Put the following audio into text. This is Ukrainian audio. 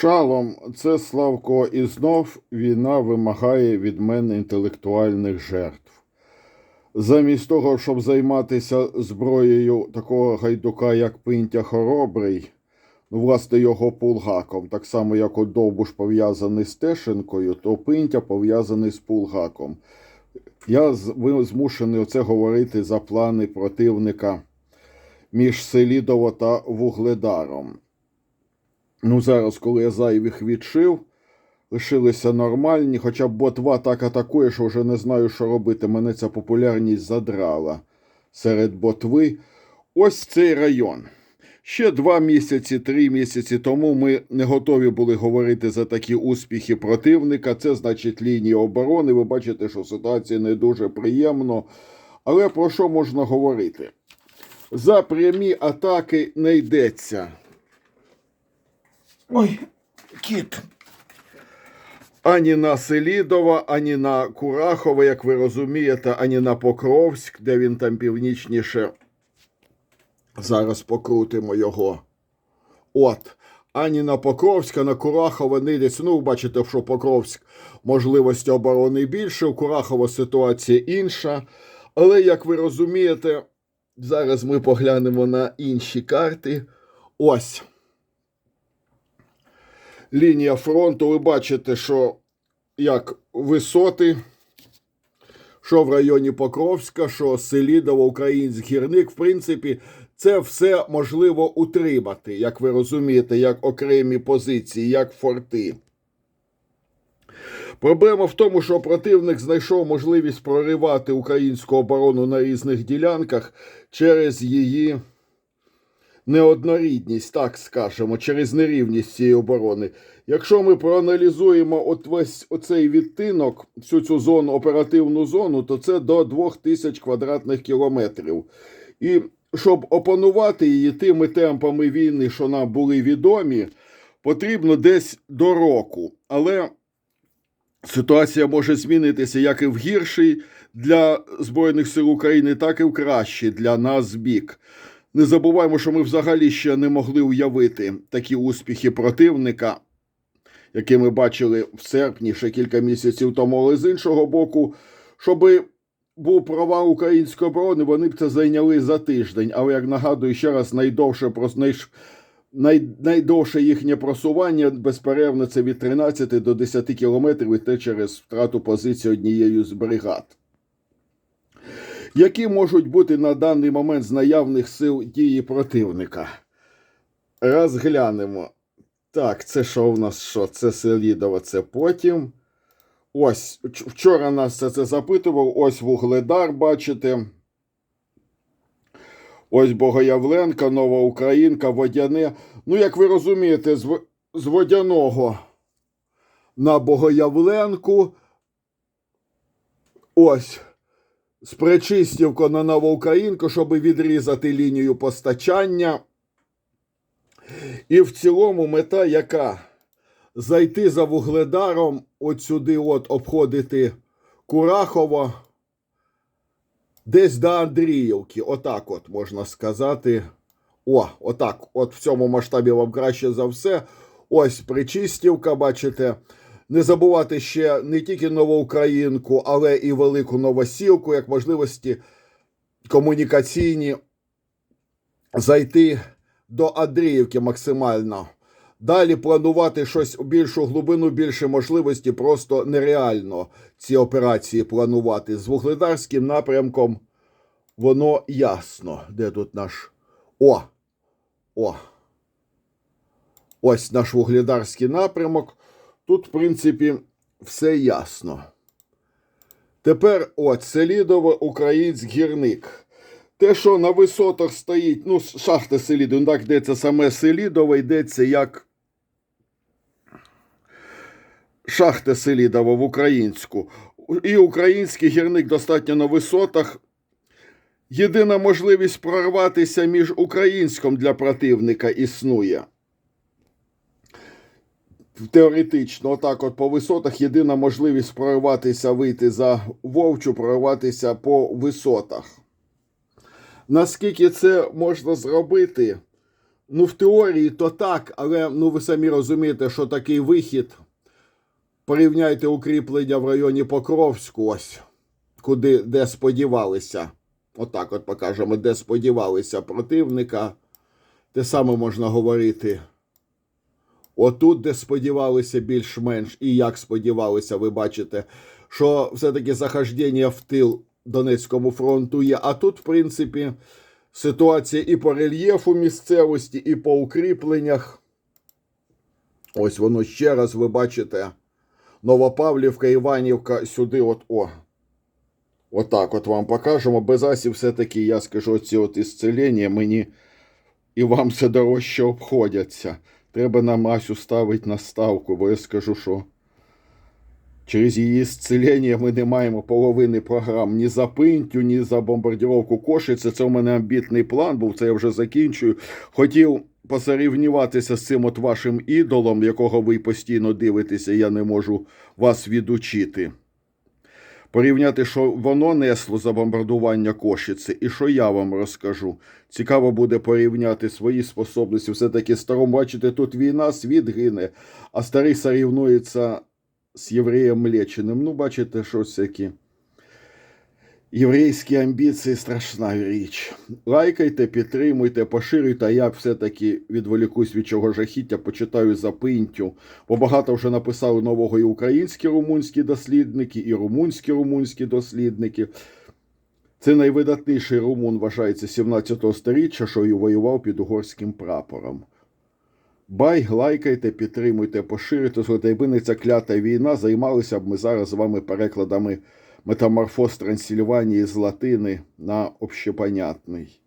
Шалом, це Славко, і знов війна вимагає від мене інтелектуальних жертв. Замість того, щоб займатися зброєю такого гайдука, як Пинтя Хоробрий, ну, власне, його пулгаком, так само, як от Довбуш пов'язаний з Тешенкою, то Пинтя пов'язаний з пулгаком. Я змушений оце говорити за плани противника між Селідово та Вугледаром. Ну, зараз, коли я зайвих відшив, лишилися нормальні, хоча б ботва так атакує, що вже не знаю, що робити. Мене ця популярність задрала серед ботви. Ось цей район. Ще два місяці, три місяці тому ми не готові були говорити за такі успіхи противника. Це значить лінії оборони. Ви бачите, що ситуація не дуже приємно. Але про що можна говорити? За прямі атаки не йдеться. Ой, кіт. Ані на Селідова, ані на Курахове, як ви розумієте, ані на Покровськ, де він там північніше. Зараз покрутимо його. От. Ані на Покровськ, а на Курахове не йдеться. Ну, бачите, що Покровськ можливості оборони більше, у Курахова ситуація інша. Але, як ви розумієте, зараз ми поглянемо на інші карти. Ось лінія фронту. Ви бачите, що як висоти, що в районі Покровська, що Селідово, Український гірник, в принципі, це все можливо утримати, як ви розумієте, як окремі позиції, як форти. Проблема в тому, що противник знайшов можливість проривати українську оборону на різних ділянках через її неоднорідність, так скажемо, через нерівність цієї оборони. Якщо ми проаналізуємо от весь оцей відтинок, всю цю зону, оперативну зону, то це до 2000 квадратних кілометрів. І щоб опанувати її тими темпами війни, що нам були відомі, потрібно десь до року. Але ситуація може змінитися як і в гірший для Збройних сил України, так і в кращий для нас бік. Не забуваємо, що ми взагалі ще не могли уявити такі успіхи противника, які ми бачили в серпні ще кілька місяців тому. Але з іншого боку, щоб був провал української оборони, вони б це зайняли за тиждень. Але як нагадую, ще раз найдовше най, найдовше їхнє просування безперервно це від 13 до 10 кілометрів, і те через втрату позиції однією з бригад. Які можуть бути на даний момент з наявних сил дії противника? Розглянемо. Так, це що в нас що? Це Селідово, це потім. Ось, вчора нас це, це запитував. Ось Вугледар, бачите. Ось Богоявленка, Нова Українка, Водяне. Ну, як ви розумієте, з, з Водяного на Богоявленку. Ось з Пречистівко на Новоукраїнку, щоб відрізати лінію постачання. І в цілому мета яка? Зайти за Вугледаром, от сюди от обходити Курахово, десь до Андріївки. Отак от можна сказати. О, отак. От в цьому масштабі вам краще за все. Ось Причистівка, бачите. Не забувати ще не тільки Новоукраїнку, але і Велику Новосілку, як можливості комунікаційні зайти до Андріївки максимально. Далі планувати щось у більшу глибину, більше можливості просто нереально ці операції планувати. З вугледарським напрямком воно ясно. Де тут наш. О! О! Ось наш вугледарський напрямок. Тут, в принципі, все ясно. Тепер от Селідово, український гірник. Те, що на висотах стоїть, ну, шахта Селідова, ну, так йдеться саме Селідово, йдеться як шахта Селідова в українську. І український гірник достатньо на висотах. Єдина можливість прорватися між українськом для противника існує. Теоретично, отак, от по висотах, єдина можливість прорватися, вийти за вовчу, прорватися по висотах. Наскільки це можна зробити? Ну, в теорії то так, але ну ви самі розумієте, що такий вихід. Порівняйте укріплення в районі Покровську, ось куди де сподівалися. Отак от покажемо, де сподівалися противника. Те саме можна говорити. Отут, де сподівалися більш-менш, і як сподівалися, ви бачите, що все-таки захождення в тил Донецькому фронту є. А тут, в принципі, ситуація і по рельєфу місцевості, і по укріпленнях. Ось воно ще раз, ви бачите. Новопавлівка, Іванівка, сюди, от о. Отак от вам покажемо. Без асі все-таки, я скажу, ці от ісцелення мені і вам це дорожче обходяться. Треба нам Асю ставити на ставку, бо я скажу, що через її зцілення ми не маємо половини програм ні за пинтю, ні за бомбардіровку Кошиці. Це у мене амбітний план був, це я вже закінчую. Хотів посорівнюватися з цим от вашим ідолом, якого ви постійно дивитеся, я не можу вас відучити. Порівняти, що воно несло за бомбардування Кошиці, і що я вам розкажу. Цікаво буде порівняти свої способності. Все-таки старому, бачите, тут війна, світ гине, а старий сорівнується з євреєм Млеченим. Ну, бачите, що всякі. Єврейські амбіції страшна річ. Лайкайте, підтримуйте, поширюйте, а я все-таки відволікусь від чого жахіття, почитаю за пинтю. Бо багато вже написали нового і українські румунські дослідники, і румунські румунські дослідники. Це найвидатніший румун вважається 17 століття, що і воював під угорським прапором. Бай, лайкайте, підтримуйте, поширюйте, якби не ця клята війна, займалися б ми зараз з вами перекладами метаморфоз Трансильванії з латини на общепонятний.